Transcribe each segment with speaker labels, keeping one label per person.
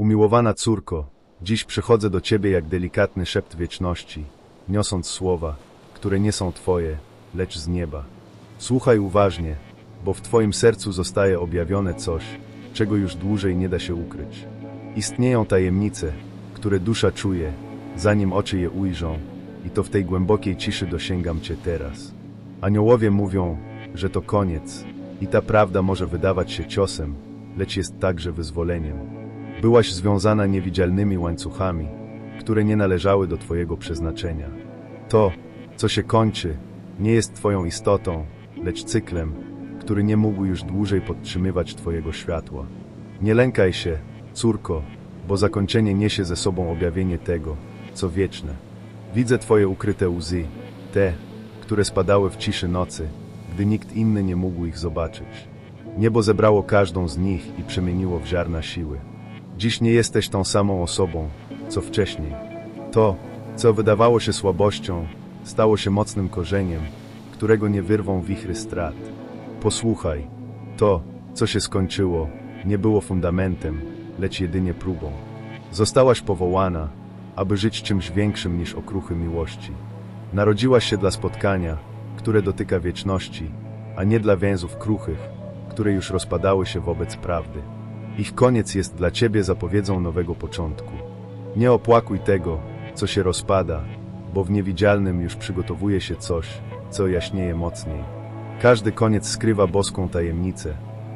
Speaker 1: Umiłowana córko, dziś przychodzę do Ciebie jak delikatny szept wieczności, niosąc słowa, które nie są Twoje, lecz z nieba. Słuchaj uważnie, bo w Twoim sercu zostaje objawione coś, czego już dłużej nie da się ukryć. Istnieją tajemnice, które dusza czuje, zanim oczy je ujrzą, i to w tej głębokiej ciszy dosięgam Cię teraz. Aniołowie mówią, że to koniec, i ta prawda może wydawać się ciosem, lecz jest także wyzwoleniem. Byłaś związana niewidzialnymi łańcuchami, które nie należały do Twojego przeznaczenia. To, co się kończy, nie jest Twoją istotą, lecz cyklem, który nie mógł już dłużej podtrzymywać Twojego światła. Nie lękaj się, córko, bo zakończenie niesie ze sobą objawienie tego, co wieczne. Widzę Twoje ukryte łzy, te, które spadały w ciszy nocy, gdy nikt inny nie mógł ich zobaczyć. Niebo zebrało każdą z nich i przemieniło w ziarna siły. Dziś nie jesteś tą samą osobą, co wcześniej. To, co wydawało się słabością, stało się mocnym korzeniem, którego nie wyrwą wichry strat. Posłuchaj, to, co się skończyło, nie było fundamentem, lecz jedynie próbą. Zostałaś powołana, aby żyć czymś większym niż okruchy miłości. Narodziłaś się dla spotkania, które dotyka wieczności, a nie dla więzów kruchych, które już rozpadały się wobec prawdy. Ich koniec jest dla ciebie zapowiedzią nowego początku. Nie opłakuj tego, co się rozpada, bo w niewidzialnym już przygotowuje się coś, co jaśnieje mocniej. Każdy koniec skrywa boską tajemnicę,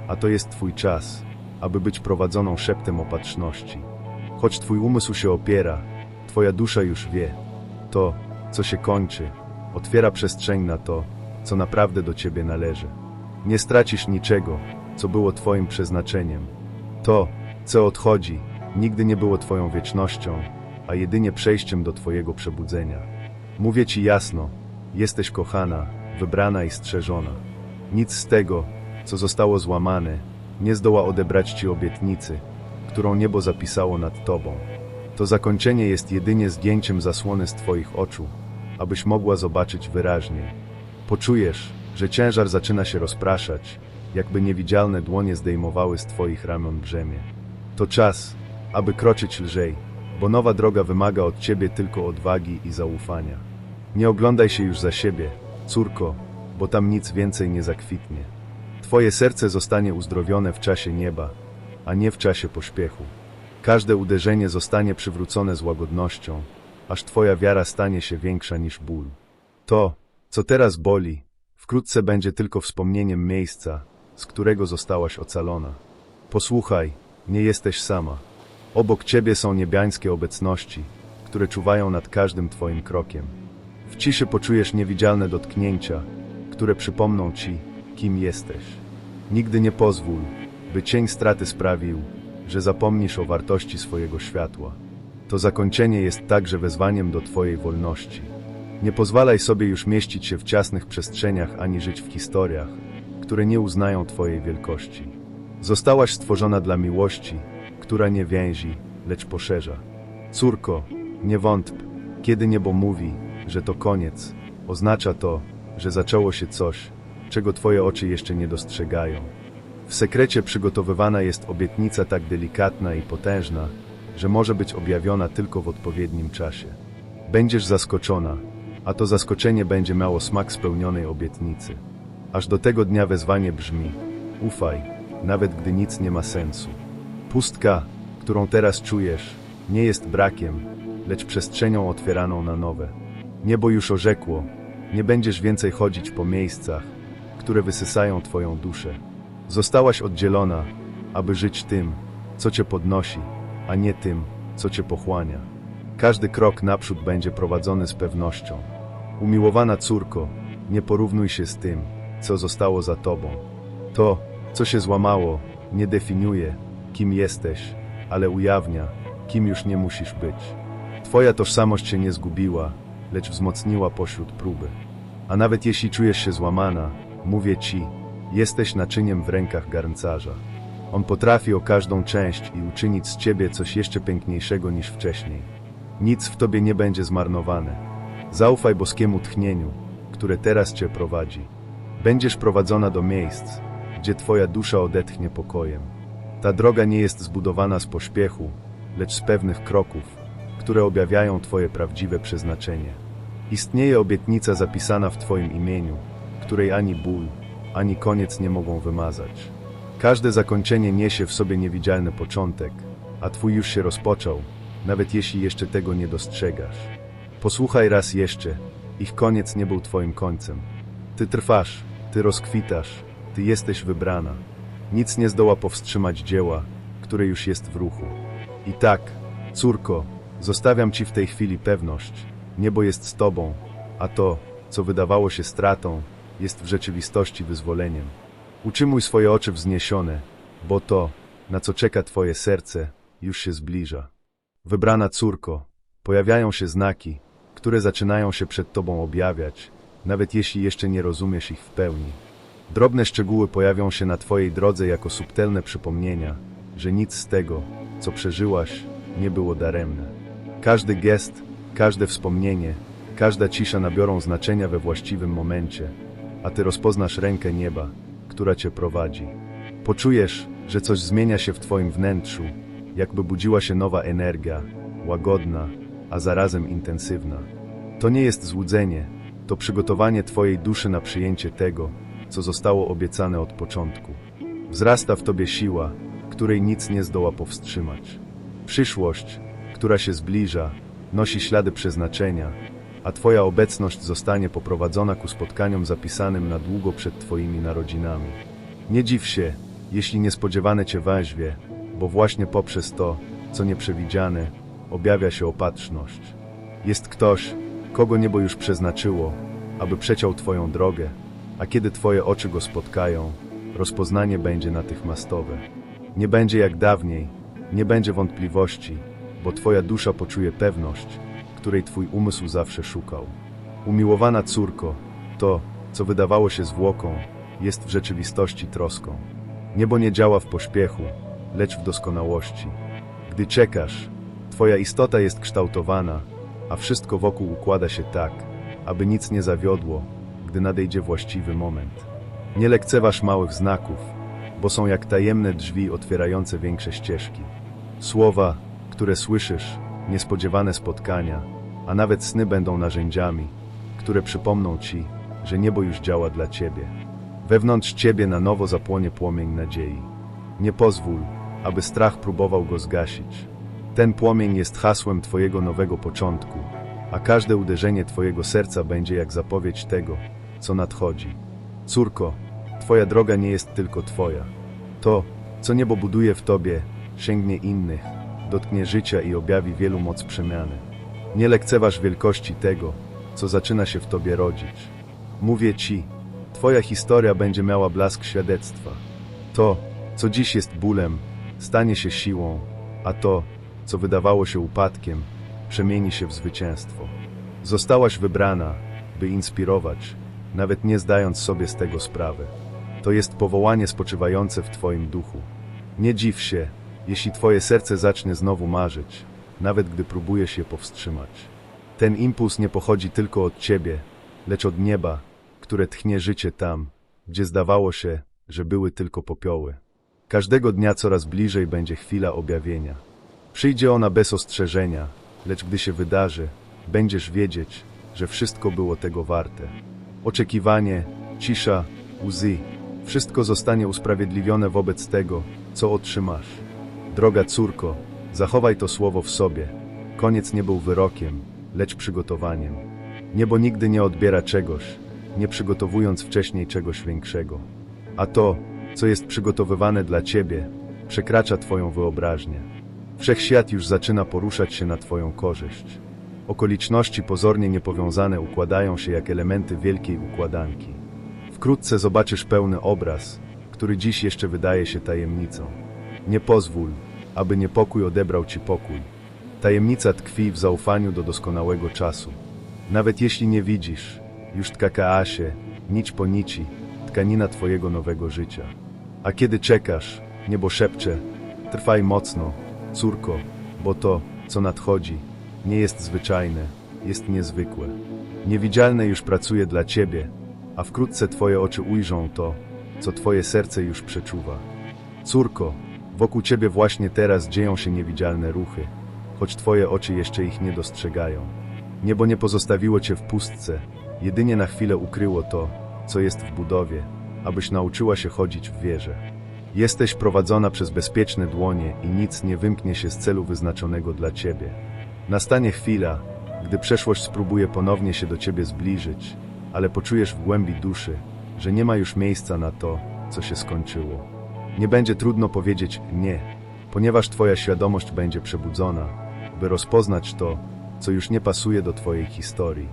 Speaker 1: a to jest twój czas, aby być prowadzoną szeptem opatrzności. Choć twój umysł się opiera, twoja dusza już wie. To, co się kończy, otwiera przestrzeń na to, co naprawdę do ciebie należy. Nie stracisz niczego, co było twoim przeznaczeniem. To, co odchodzi, nigdy nie było twoją wiecznością, a jedynie przejściem do twojego przebudzenia. Mówię ci jasno, jesteś kochana, wybrana i strzeżona. Nic z tego, co zostało złamane, nie zdoła odebrać ci obietnicy, którą niebo zapisało nad tobą. To zakończenie jest jedynie zdjęciem zasłony z twoich oczu, abyś mogła zobaczyć wyraźniej. Poczujesz, że ciężar zaczyna się rozpraszać, jakby niewidzialne dłonie zdejmowały z twoich ramion brzemię. To czas, aby kroczyć lżej, bo nowa droga wymaga od ciebie tylko odwagi i zaufania. Nie oglądaj się już za siebie, córko, bo tam nic więcej nie zakwitnie. Twoje serce zostanie uzdrowione w czasie nieba, a nie w czasie pośpiechu. Każde uderzenie zostanie przywrócone z łagodnością, aż Twoja wiara stanie się większa niż ból. To, co teraz boli, wkrótce będzie tylko wspomnieniem miejsca, z którego zostałaś ocalona. Posłuchaj, nie jesteś sama. Obok Ciebie są niebiańskie obecności, które czuwają nad każdym Twoim krokiem. W ciszy poczujesz niewidzialne dotknięcia, które przypomną Ci, kim jesteś. Nigdy nie pozwól, by cień straty sprawił, że zapomnisz o wartości swojego światła. To zakończenie jest także wezwaniem do Twojej wolności. Nie pozwalaj sobie już mieścić się w ciasnych przestrzeniach ani żyć w historiach, które nie uznają Twojej wielkości. Zostałaś stworzona dla miłości, która nie więzi, lecz poszerza. Córko, nie wątp, kiedy niebo mówi, że to koniec, oznacza to, że zaczęło się coś, czego Twoje oczy jeszcze nie dostrzegają. W sekrecie przygotowywana jest obietnica tak delikatna i potężna, że może być objawiona tylko w odpowiednim czasie. Będziesz zaskoczona, a to zaskoczenie będzie miało smak spełnionej obietnicy. Aż do tego dnia wezwanie brzmi: Ufaj, nawet gdy nic nie ma sensu. Pustka, którą teraz czujesz, nie jest brakiem, lecz przestrzenią otwieraną na nowe. Niebo już orzekło, nie będziesz więcej chodzić po miejscach, które wysysają Twoją duszę. Zostałaś oddzielona, aby żyć tym, co Cię podnosi, a nie tym, co Cię pochłania. Każdy krok naprzód będzie prowadzony z pewnością. Umiłowana córko, nie porównuj się z tym, co zostało za Tobą. To, co się złamało, nie definiuje, kim jesteś, ale ujawnia, kim już nie musisz być. Twoja tożsamość się nie zgubiła, lecz wzmocniła pośród próby. A nawet jeśli czujesz się złamana, mówię Ci, jesteś naczyniem w rękach garncarza. On potrafi o każdą część i uczynić z Ciebie coś jeszcze piękniejszego niż wcześniej. Nic w Tobie nie będzie zmarnowane. Zaufaj boskiemu tchnieniu, które teraz Cię prowadzi. Będziesz prowadzona do miejsc, gdzie Twoja dusza odetchnie pokojem. Ta droga nie jest zbudowana z pośpiechu, lecz z pewnych kroków, które objawiają Twoje prawdziwe przeznaczenie. Istnieje obietnica zapisana w Twoim imieniu, której ani ból, ani koniec nie mogą wymazać. Każde zakończenie niesie w sobie niewidzialny początek, a Twój już się rozpoczął, nawet jeśli jeszcze tego nie dostrzegasz. Posłuchaj raz jeszcze, ich koniec nie był Twoim końcem. Ty trwasz, Ty rozkwitasz, Ty jesteś wybrana. Nic nie zdoła powstrzymać dzieła, które już jest w ruchu. I tak, córko, zostawiam Ci w tej chwili pewność, niebo jest z Tobą, a to, co wydawało się stratą, jest w rzeczywistości wyzwoleniem. Utrzymuj swoje oczy wzniesione, bo to, na co czeka Twoje serce, już się zbliża. Wybrana córko, pojawiają się znaki, które zaczynają się przed Tobą objawiać, nawet jeśli jeszcze nie rozumiesz ich w pełni. Drobne szczegóły pojawią się na Twojej drodze jako subtelne przypomnienia, że nic z tego, co przeżyłaś, nie było daremne. Każdy gest, każde wspomnienie, każda cisza nabiorą znaczenia we właściwym momencie, a Ty rozpoznasz rękę nieba, która Cię prowadzi. Poczujesz, że coś zmienia się w Twoim wnętrzu, jakby budziła się nowa energia, łagodna, a zarazem intensywna. To nie jest złudzenie, to przygotowanie Twojej duszy na przyjęcie tego, co zostało obiecane od początku. Wzrasta w Tobie siła, której nic nie zdoła powstrzymać. Przyszłość, która się zbliża, nosi ślady przeznaczenia, a Twoja obecność zostanie poprowadzona ku spotkaniom zapisanym na długo przed Twoimi narodzinami. Nie dziw się, jeśli niespodziewane Cię weźmie, bo właśnie poprzez to, co nieprzewidziane, objawia się opatrzność. Jest ktoś, kogo niebo już przeznaczyło, aby przeciął Twoją drogę, a kiedy Twoje oczy go spotkają, rozpoznanie będzie natychmiastowe. Nie będzie jak dawniej, nie będzie wątpliwości, bo Twoja dusza poczuje pewność, której Twój umysł zawsze szukał. Umiłowana córko, to, co wydawało się zwłoką, jest w rzeczywistości troską. Niebo nie działa w pośpiechu, lecz w doskonałości. Gdy czekasz, Twoja istota jest kształtowana, a wszystko wokół układa się tak, aby nic nie zawiodło, gdy nadejdzie właściwy moment. Nie lekceważ małych znaków, bo są jak tajemne drzwi otwierające większe ścieżki. Słowa, które słyszysz, niespodziewane spotkania, a nawet sny będą narzędziami, które przypomną ci, że niebo już działa dla ciebie. Wewnątrz ciebie na nowo zapłonie płomień nadziei. Nie pozwól, aby strach próbował go zgasić. Ten płomień jest hasłem Twojego nowego początku, a każde uderzenie Twojego serca będzie jak zapowiedź tego, co nadchodzi. Córko, Twoja droga nie jest tylko Twoja. To, co niebo buduje w Tobie, sięgnie innych, dotknie życia i objawi wielu moc przemiany. Nie lekceważ wielkości tego, co zaczyna się w Tobie rodzić. Mówię Ci, Twoja historia będzie miała blask świadectwa. To, co dziś jest bólem, stanie się siłą, a to, co wydawało się upadkiem, przemieni się w zwycięstwo. Zostałaś wybrana, by inspirować, nawet nie zdając sobie z tego sprawy. To jest powołanie spoczywające w Twoim duchu. Nie dziw się, jeśli Twoje serce zacznie znowu marzyć, nawet gdy próbujesz je powstrzymać. Ten impuls nie pochodzi tylko od Ciebie, lecz od nieba, które tchnie życie tam, gdzie zdawało się, że były tylko popioły. Każdego dnia coraz bliżej będzie chwila objawienia. Przyjdzie ona bez ostrzeżenia, lecz gdy się wydarzy, będziesz wiedzieć, że wszystko było tego warte. Oczekiwanie, cisza, łzy, wszystko zostanie usprawiedliwione wobec tego, co otrzymasz. Droga córko, zachowaj to słowo w sobie. Koniec nie był wyrokiem, lecz przygotowaniem. Niebo nigdy nie odbiera czegoś, nie przygotowując wcześniej czegoś większego. A to, co jest przygotowywane dla ciebie, przekracza twoją wyobraźnię. Wszechświat już zaczyna poruszać się na twoją korzyść. Okoliczności pozornie niepowiązane układają się jak elementy wielkiej układanki. Wkrótce zobaczysz pełny obraz, który dziś jeszcze wydaje się tajemnicą. Nie pozwól, aby niepokój odebrał ci pokój. Tajemnica tkwi w zaufaniu do doskonałego czasu. Nawet jeśli nie widzisz, już tka się, nić po nici, tkanina twojego nowego życia. A kiedy czekasz, niebo szepcze, trwaj mocno, córko, bo to, co nadchodzi, nie jest zwyczajne, jest niezwykłe. Niewidzialne już pracuje dla ciebie, a wkrótce twoje oczy ujrzą to, co twoje serce już przeczuwa. Córko, Wokół ciebie właśnie teraz dzieją się niewidzialne ruchy, choć twoje oczy jeszcze ich nie dostrzegają. Niebo nie pozostawiło cię w pustce, jedynie na chwilę ukryło to, co jest w budowie, abyś nauczyła się chodzić w wierze. Jesteś prowadzona przez bezpieczne dłonie i nic nie wymknie się z celu wyznaczonego dla ciebie. Nastanie chwila, gdy przeszłość spróbuje ponownie się do ciebie zbliżyć, ale poczujesz w głębi duszy, że nie ma już miejsca na to, co się skończyło. Nie będzie trudno powiedzieć nie, ponieważ twoja świadomość będzie przebudzona, by rozpoznać to, co już nie pasuje do twojej historii.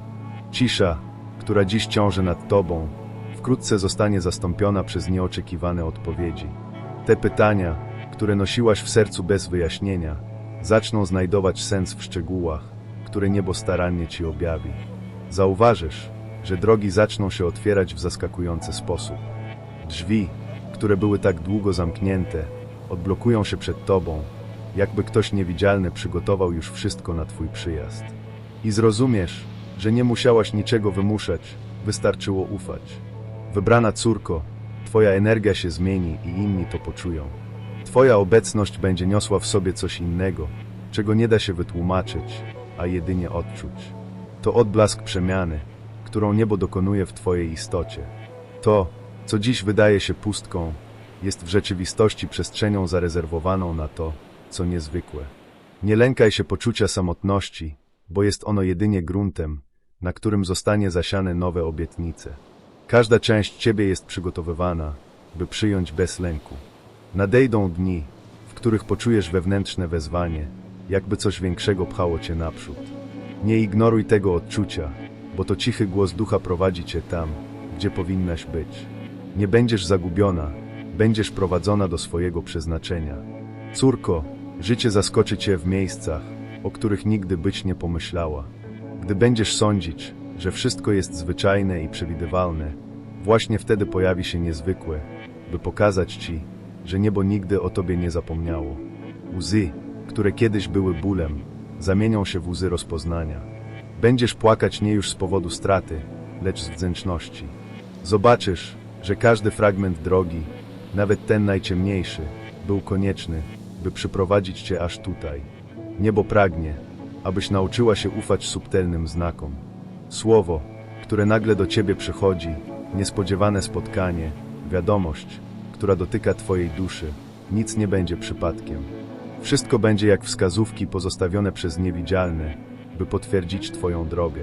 Speaker 1: Cisza, która dziś ciąży nad tobą, wkrótce zostanie zastąpiona przez nieoczekiwane odpowiedzi. Te pytania, które nosiłaś w sercu bez wyjaśnienia, zaczną znajdować sens w szczegółach, które niebo starannie ci objawi. Zauważysz, że drogi zaczną się otwierać w zaskakujący sposób. Drzwi, które były tak długo zamknięte, odblokują się przed tobą, jakby ktoś niewidzialny przygotował już wszystko na twój przyjazd. I zrozumiesz, że nie musiałaś niczego wymuszać, wystarczyło ufać. Wybrana córko, twoja energia się zmieni i inni to poczują. Twoja obecność będzie niosła w sobie coś innego, czego nie da się wytłumaczyć, a jedynie odczuć. To odblask przemiany, którą niebo dokonuje w twojej istocie. To, co dziś wydaje się pustką, jest w rzeczywistości przestrzenią zarezerwowaną na to, co niezwykłe. Nie lękaj się poczucia samotności, bo jest ono jedynie gruntem, na którym zostanie zasiane nowe obietnice. Każda część ciebie jest przygotowywana, by przyjąć bez lęku. Nadejdą dni, w których poczujesz wewnętrzne wezwanie, jakby coś większego pchało cię naprzód. Nie ignoruj tego odczucia, bo to cichy głos ducha prowadzi cię tam, gdzie powinnaś być. Nie będziesz zagubiona, będziesz prowadzona do swojego przeznaczenia. Córko, życie zaskoczy cię w miejscach, o których nigdy być nie pomyślała. Gdy będziesz sądzić, że wszystko jest zwyczajne i przewidywalne, właśnie wtedy pojawi się niezwykłe, by pokazać ci, że niebo nigdy o tobie nie zapomniało. Łzy, które kiedyś były bólem, zamienią się w łzy rozpoznania. Będziesz płakać nie już z powodu straty, lecz z wdzięczności. Zobaczysz, że każdy fragment drogi, nawet ten najciemniejszy, był konieczny, by przyprowadzić cię aż tutaj. Niebo pragnie, abyś nauczyła się ufać subtelnym znakom. Słowo, które nagle do ciebie przychodzi, niespodziewane spotkanie, wiadomość, która dotyka twojej duszy, nic nie będzie przypadkiem. Wszystko będzie jak wskazówki pozostawione przez niewidzialne, by potwierdzić twoją drogę.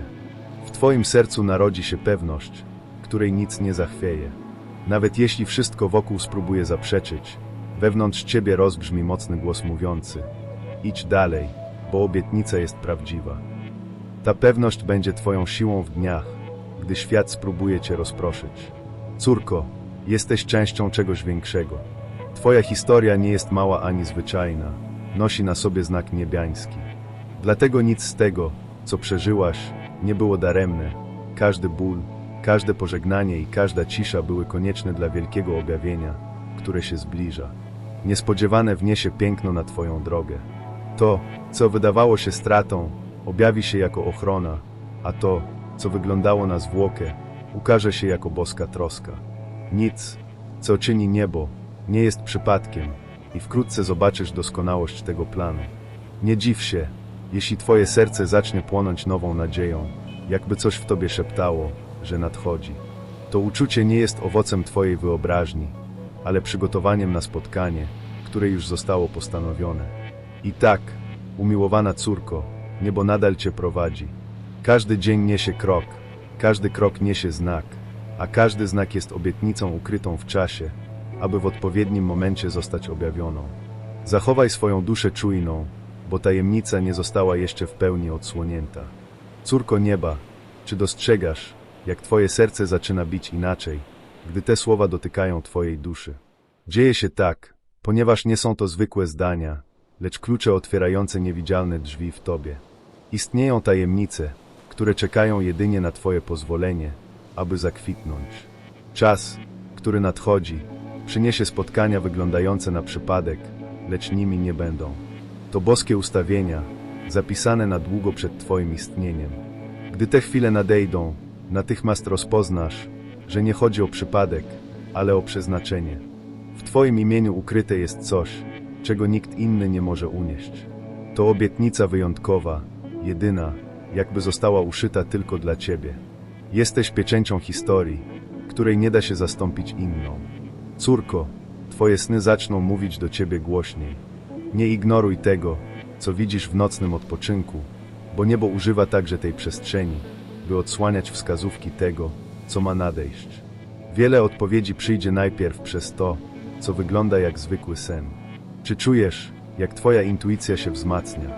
Speaker 1: W twoim sercu narodzi się pewność, której nic nie zachwieje. Nawet jeśli wszystko wokół spróbuje zaprzeczyć, wewnątrz ciebie rozbrzmi mocny głos mówiący: Idź dalej, bo obietnica jest prawdziwa. Ta pewność będzie twoją siłą w dniach, gdy świat spróbuje cię rozproszyć. Córko, jesteś częścią czegoś większego. Twoja historia nie jest mała ani zwyczajna, nosi na sobie znak niebiański. Dlatego nic z tego, co przeżyłaś, nie było daremne. Każdy ból, Każde pożegnanie i każda cisza były konieczne dla wielkiego objawienia, które się zbliża. Niespodziewane wniesie piękno na Twoją drogę. To, co wydawało się stratą, objawi się jako ochrona, a to, co wyglądało na zwłokę, ukaże się jako boska troska. Nic, co czyni niebo, nie jest przypadkiem i wkrótce zobaczysz doskonałość tego planu. Nie dziw się, jeśli Twoje serce zacznie płonąć nową nadzieją, jakby coś w Tobie szeptało, że nadchodzi. To uczucie nie jest owocem Twojej wyobraźni, ale przygotowaniem na spotkanie, które już zostało postanowione. I tak, umiłowana córko, niebo nadal Cię prowadzi. Każdy dzień niesie krok, każdy krok niesie znak, a każdy znak jest obietnicą ukrytą w czasie, aby w odpowiednim momencie zostać objawioną. Zachowaj swoją duszę czujną, bo tajemnica nie została jeszcze w pełni odsłonięta. Córko nieba, czy dostrzegasz, jak Twoje serce zaczyna bić inaczej, gdy te słowa dotykają Twojej duszy. Dzieje się tak, ponieważ nie są to zwykłe zdania, lecz klucze otwierające niewidzialne drzwi w Tobie. Istnieją tajemnice, które czekają jedynie na Twoje pozwolenie, aby zakwitnąć. Czas, który nadchodzi, przyniesie spotkania wyglądające na przypadek, lecz nimi nie będą. To boskie ustawienia, zapisane na długo przed Twoim istnieniem. Gdy te chwile nadejdą, natychmiast rozpoznasz, że nie chodzi o przypadek, ale o przeznaczenie. W Twoim imieniu ukryte jest coś, czego nikt inny nie może unieść. To obietnica wyjątkowa, jedyna, jakby została uszyta tylko dla ciebie. Jesteś pieczęcią historii, której nie da się zastąpić inną. Córko, twoje sny zaczną mówić do ciebie głośniej. Nie ignoruj tego, co widzisz w nocnym odpoczynku, bo niebo używa także tej przestrzeni, by odsłaniać wskazówki tego, co ma nadejść. Wiele odpowiedzi przyjdzie najpierw przez to, co wygląda jak zwykły sen. Czy czujesz, jak twoja intuicja się wzmacnia?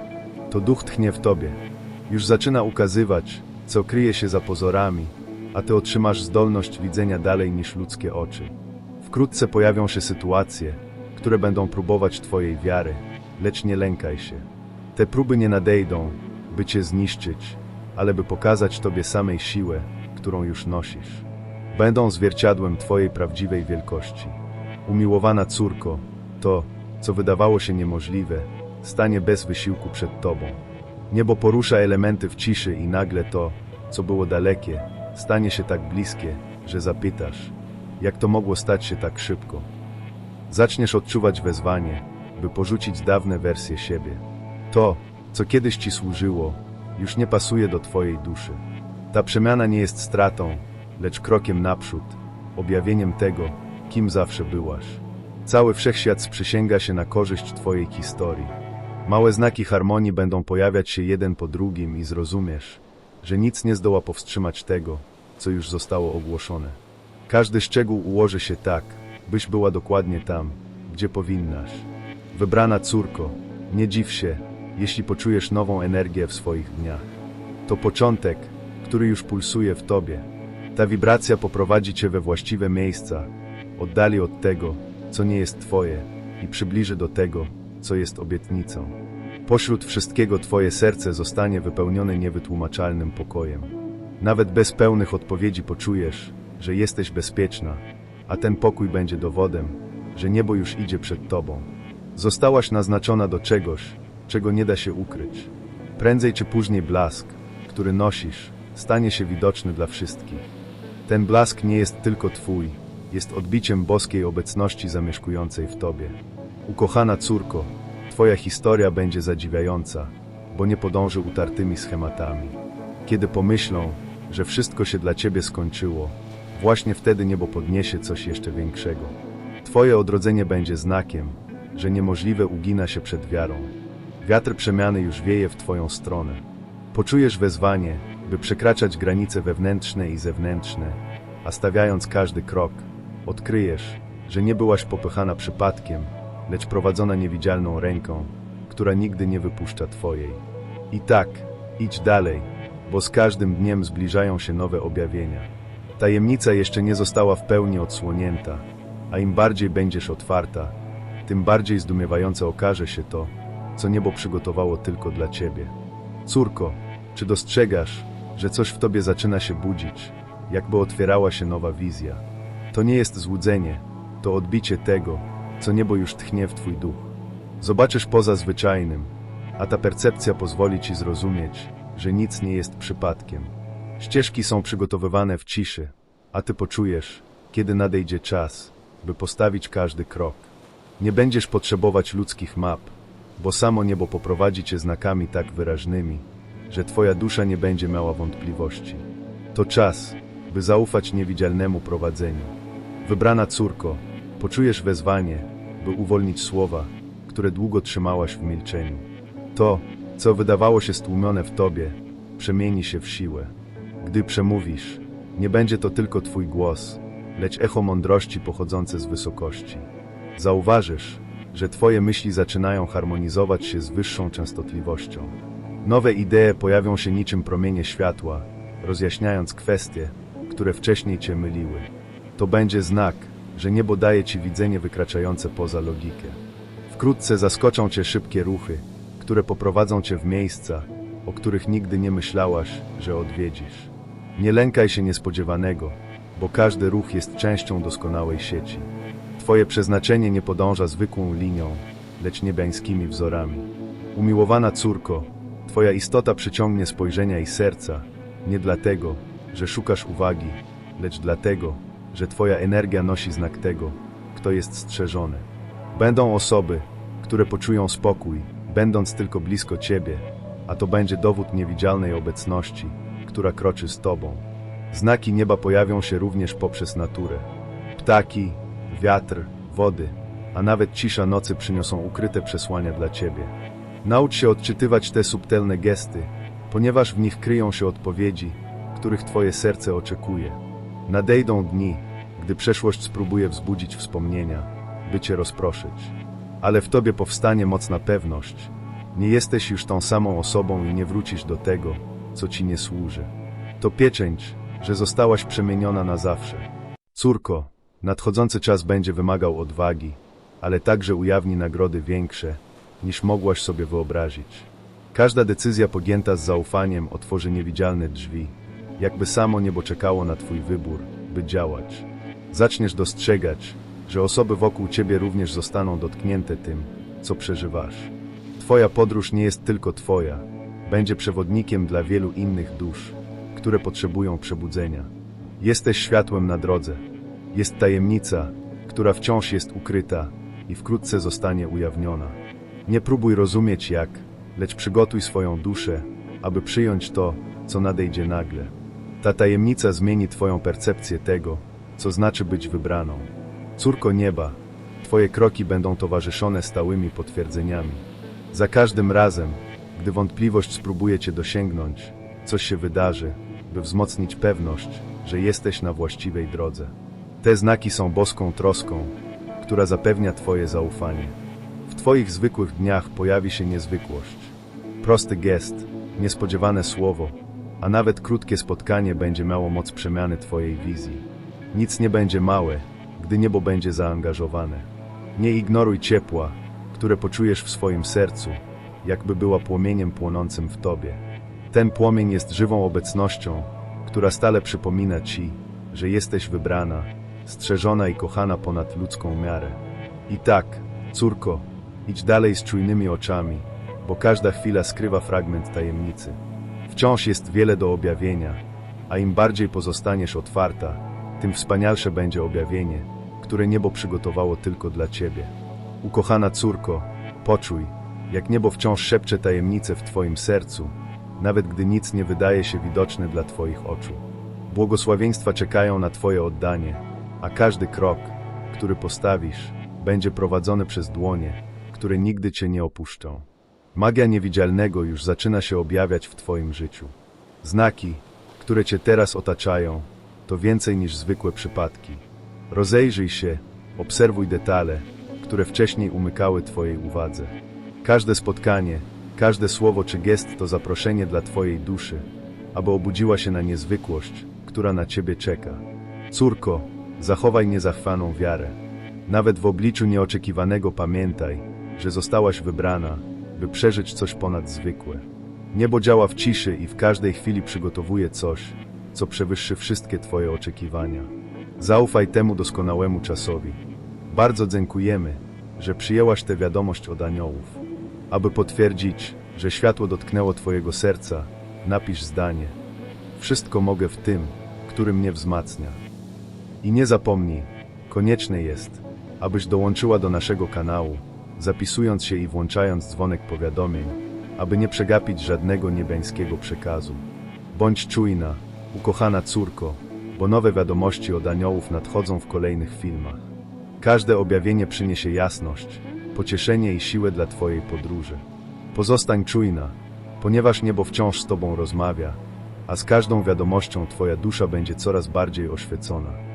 Speaker 1: To duch tchnie w tobie. Już zaczyna ukazywać, co kryje się za pozorami, a ty otrzymasz zdolność widzenia dalej niż ludzkie oczy. Wkrótce pojawią się sytuacje, które będą próbować twojej wiary, lecz nie lękaj się. Te próby nie nadejdą, by cię zniszczyć, ale by pokazać tobie samej siłę, którą już nosisz. Będą zwierciadłem twojej prawdziwej wielkości. Umiłowana córko, to, co wydawało się niemożliwe, stanie bez wysiłku przed tobą. Niebo porusza elementy w ciszy i nagle to, co było dalekie, stanie się tak bliskie, że zapytasz, jak to mogło stać się tak szybko. Zaczniesz odczuwać wezwanie, by porzucić dawne wersje siebie. To, co kiedyś ci służyło, już nie pasuje do twojej duszy. Ta przemiana nie jest stratą, lecz krokiem naprzód, objawieniem tego, kim zawsze byłaś. Cały wszechświat sprzysięga się na korzyść twojej historii. Małe znaki harmonii będą pojawiać się jeden po drugim i zrozumiesz, że nic nie zdoła powstrzymać tego, co już zostało ogłoszone. Każdy szczegół ułoży się tak, byś była dokładnie tam, gdzie powinnaś. Wybrana córko, nie dziw się, jeśli poczujesz nową energię w swoich dniach. To początek, który już pulsuje w tobie. Ta wibracja poprowadzi cię we właściwe miejsca, oddali od tego, co nie jest twoje i przybliży do tego, co jest obietnicą. Pośród wszystkiego twoje serce zostanie wypełnione niewytłumaczalnym pokojem. Nawet bez pełnych odpowiedzi poczujesz, że jesteś bezpieczna, a ten pokój będzie dowodem, że niebo już idzie przed tobą. Zostałaś naznaczona do czegoś, czego nie da się ukryć. Prędzej czy później blask, który nosisz, stanie się widoczny dla wszystkich. Ten blask nie jest tylko twój, jest odbiciem boskiej obecności zamieszkującej w tobie. Ukochana córko, twoja historia będzie zadziwiająca, bo nie podąży utartymi schematami. Kiedy pomyślą, że wszystko się dla ciebie skończyło, właśnie wtedy niebo podniesie coś jeszcze większego. Twoje odrodzenie będzie znakiem, że niemożliwe ugina się przed wiarą. Wiatr przemiany już wieje w twoją stronę. Poczujesz wezwanie, by przekraczać granice wewnętrzne i zewnętrzne, a stawiając każdy krok, odkryjesz, że nie byłaś popychana przypadkiem, lecz prowadzona niewidzialną ręką, która nigdy nie wypuszcza twojej. I tak, idź dalej, bo z każdym dniem zbliżają się nowe objawienia. Tajemnica jeszcze nie została w pełni odsłonięta, a im bardziej będziesz otwarta, tym bardziej zdumiewające okaże się to, co niebo przygotowało tylko dla ciebie. Córko, czy dostrzegasz, że coś w tobie zaczyna się budzić, jakby otwierała się nowa wizja? To nie jest złudzenie, to odbicie tego, co niebo już tchnie w twój duch. Zobaczysz poza zwyczajnym, a ta percepcja pozwoli ci zrozumieć, że nic nie jest przypadkiem. Ścieżki są przygotowywane w ciszy, a ty poczujesz, kiedy nadejdzie czas, by postawić każdy krok. Nie będziesz potrzebować ludzkich map, bo samo niebo poprowadzi cię znakami tak wyraźnymi, że twoja dusza nie będzie miała wątpliwości. To czas, by zaufać niewidzialnemu prowadzeniu. Wybrana córko, poczujesz wezwanie, by uwolnić słowa, które długo trzymałaś w milczeniu. To, co wydawało się stłumione w tobie, przemieni się w siłę. Gdy przemówisz, nie będzie to tylko twój głos, lecz echo mądrości pochodzące z wysokości. Zauważysz, że twoje myśli zaczynają harmonizować się z wyższą częstotliwością. Nowe idee pojawią się niczym promienie światła, rozjaśniając kwestie, które wcześniej cię myliły. To będzie znak, że niebo daje ci widzenie wykraczające poza logikę. Wkrótce zaskoczą cię szybkie ruchy, które poprowadzą cię w miejsca, o których nigdy nie myślałaś, że odwiedzisz. Nie lękaj się niespodziewanego, bo każdy ruch jest częścią doskonałej sieci. Twoje przeznaczenie nie podąża zwykłą linią, lecz niebiańskimi wzorami. Umiłowana córko, Twoja istota przyciągnie spojrzenia i serca, nie dlatego, że szukasz uwagi, lecz dlatego, że Twoja energia nosi znak tego, kto jest strzeżony. Będą osoby, które poczują spokój, będąc tylko blisko Ciebie, a to będzie dowód niewidzialnej obecności, która kroczy z Tobą. Znaki nieba pojawią się również poprzez naturę. Ptaki, wiatr, wody, a nawet cisza nocy przyniosą ukryte przesłania dla Ciebie. Naucz się odczytywać te subtelne gesty, ponieważ w nich kryją się odpowiedzi, których Twoje serce oczekuje. Nadejdą dni, gdy przeszłość spróbuje wzbudzić wspomnienia, by Cię rozproszyć. Ale w Tobie powstanie mocna pewność. Nie jesteś już tą samą osobą i nie wrócisz do tego, co Ci nie służy. To pieczęć, że zostałaś przemieniona na zawsze. Córko, nadchodzący czas będzie wymagał odwagi, ale także ujawni nagrody większe, niż mogłaś sobie wyobrazić. Każda decyzja podjęta z zaufaniem otworzy niewidzialne drzwi, jakby samo niebo czekało na Twój wybór, by działać. Zaczniesz dostrzegać, że osoby wokół Ciebie również zostaną dotknięte tym, co przeżywasz. Twoja podróż nie jest tylko Twoja, będzie przewodnikiem dla wielu innych dusz, które potrzebują przebudzenia. Jesteś światłem na drodze. Jest tajemnica, która wciąż jest ukryta i wkrótce zostanie ujawniona. Nie próbuj rozumieć jak, lecz przygotuj swoją duszę, aby przyjąć to, co nadejdzie nagle. Ta tajemnica zmieni Twoją percepcję tego, co znaczy być wybraną. Córko nieba, Twoje kroki będą towarzyszone stałymi potwierdzeniami. Za każdym razem, gdy wątpliwość spróbuje Cię dosięgnąć, coś się wydarzy, by wzmocnić pewność, że jesteś na właściwej drodze. Te znaki są boską troską, która zapewnia Twoje zaufanie. W Twoich zwykłych dniach pojawi się niezwykłość. Prosty gest, niespodziewane słowo, a nawet krótkie spotkanie będzie miało moc przemiany Twojej wizji. Nic nie będzie małe, gdy niebo będzie zaangażowane. Nie ignoruj ciepła, które poczujesz w swoim sercu, jakby była płomieniem płonącym w Tobie. Ten płomień jest żywą obecnością, która stale przypomina Ci, że jesteś wybrana, strzeżona i kochana ponad ludzką miarę. I tak, córko, idź dalej z czujnymi oczami, bo każda chwila skrywa fragment tajemnicy. Wciąż jest wiele do objawienia, a im bardziej pozostaniesz otwarta, tym wspanialsze będzie objawienie, które niebo przygotowało tylko dla Ciebie. Ukochana córko, poczuj, jak niebo wciąż szepcze tajemnice w Twoim sercu, nawet gdy nic nie wydaje się widoczne dla Twoich oczu. Błogosławieństwa czekają na Twoje oddanie, a każdy krok, który postawisz, będzie prowadzony przez dłonie, które nigdy Cię nie opuszczą. Magia niewidzialnego już zaczyna się objawiać w Twoim życiu. Znaki, które Cię teraz otaczają, to więcej niż zwykłe przypadki. Rozejrzyj się, obserwuj detale, które wcześniej umykały Twojej uwadze. Każde spotkanie, każde słowo czy gest to zaproszenie dla Twojej duszy, aby obudziła się na niezwykłość, która na Ciebie czeka. Córko, zachowaj niezachwaną wiarę. Nawet w obliczu nieoczekiwanego pamiętaj, że zostałaś wybrana, by przeżyć coś ponadzwykłe. Niebo działa w ciszy i w każdej chwili przygotowuje coś, co przewyższy wszystkie Twoje oczekiwania. Zaufaj temu doskonałemu czasowi. Bardzo dziękujemy, że przyjęłaś tę wiadomość od aniołów. Aby potwierdzić, że światło dotknęło Twojego serca, napisz zdanie. Wszystko mogę w tym, który mnie wzmacnia. I nie zapomnij, konieczne jest, abyś dołączyła do naszego kanału, zapisując się i włączając dzwonek powiadomień, aby nie przegapić żadnego niebiańskiego przekazu. Bądź czujna, ukochana córko, bo nowe wiadomości od aniołów nadchodzą w kolejnych filmach. Każde objawienie przyniesie jasność, pocieszenie i siłę dla Twojej podróży. Pozostań czujna, ponieważ niebo wciąż z Tobą rozmawia, a z każdą wiadomością Twoja dusza będzie coraz bardziej oświecona.